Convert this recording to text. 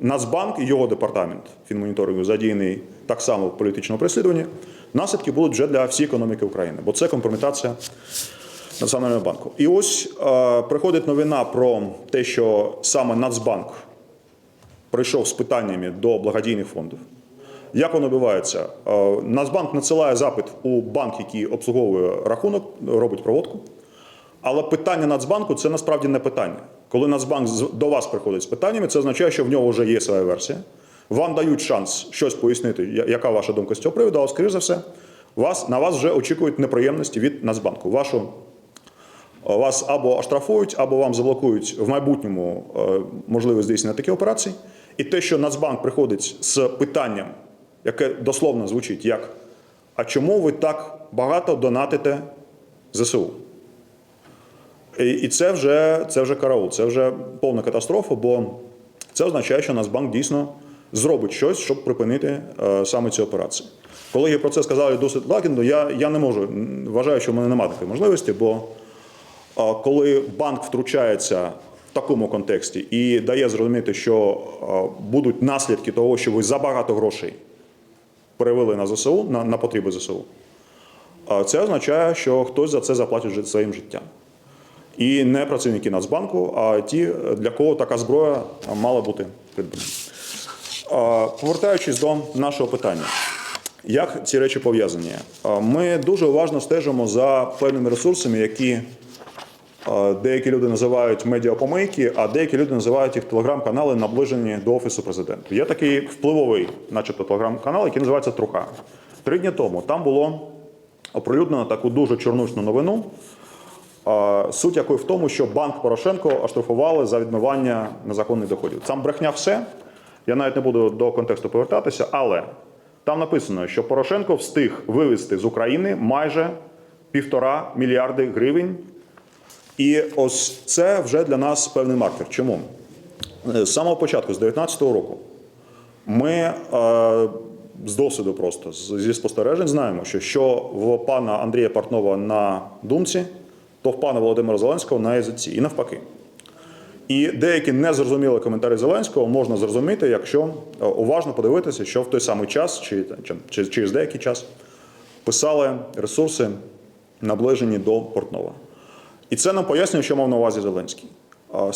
Нацбанк і його департамент фінмоніторингу задіяний так само в політичному переслідуванні. Наслідки будуть вже для всієї економіки України, бо це компрометація Національного банку. І ось е, приходить новина про те, що саме Нацбанк прийшов з питаннями до благодійних фондів. Як воно відбувається? Е, Нацбанк надсилає запит у банк, який обслуговує рахунок, робить проводку. Але питання Нацбанку це насправді не питання. Коли Нацбанк до вас приходить з питаннями, це означає, що в нього вже є своя версія. Вам дають шанс щось пояснити, яка ваша думка з цього приводу, але, скоріш за все, вас, на вас вже очікують неприємності від Нацбанку. Вашу, вас або оштрафують, або вам заблокують в майбутньому е, можливість здійснення таких операцій. І те, що Нацбанк приходить з питанням, яке дословно звучить як а чому ви так багато донатите ЗСУ? І, це вже це вже караул, це вже повна катастрофа, бо це означає, що Нацбанк дійсно зробить щось, щоб припинити е, саме ці операції. Колеги про це сказали досить лагідно. Я, я не можу вважаю, що в мене немає такої можливості, бо коли банк втручається в такому контексті і дає зрозуміти, що будуть наслідки того, що ви забагато грошей перевели на ЗСУ, на, на потреби ЗСУ, це означає, що хтось за це заплатить своїм життям. І не працівники Нацбанку, а ті, для кого така зброя мала бути придбана. Повертаючись до нашого питання, як ці речі пов'язані? Ми дуже уважно стежимо за певними ресурсами, які деякі люди називають медіапомийки, а деякі люди називають їх телеграм-канали, наближені до офісу президента. Є такий впливовий, начебто, телеграм-канал, який називається Труха. Три дні тому там було оприлюднено таку дуже чорнушну новину. Суть якої в тому, що банк Порошенко оштрафували за відмивання незаконних доходів. Там брехня все. Я навіть не буду до контексту повертатися, але там написано, що Порошенко встиг вивезти з України майже півтора мільярди гривень. І ось це вже для нас певний маркер. Чому? Е, З самого початку, з 2019 року, ми е, з досвіду просто зі спостережень знаємо, що що в пана Андрія Портнова на думці, то в пана Володимира Зеленського на язиці, і навпаки. І деякі незрозумілі коментарі Зеленського можна зрозуміти, якщо е, уважно подивитися, що в той самий час, чи, чи, через деякий час писали ресурси, наближені до Портнова. І це нам пояснює, що мав на увазі Зеленський. Е,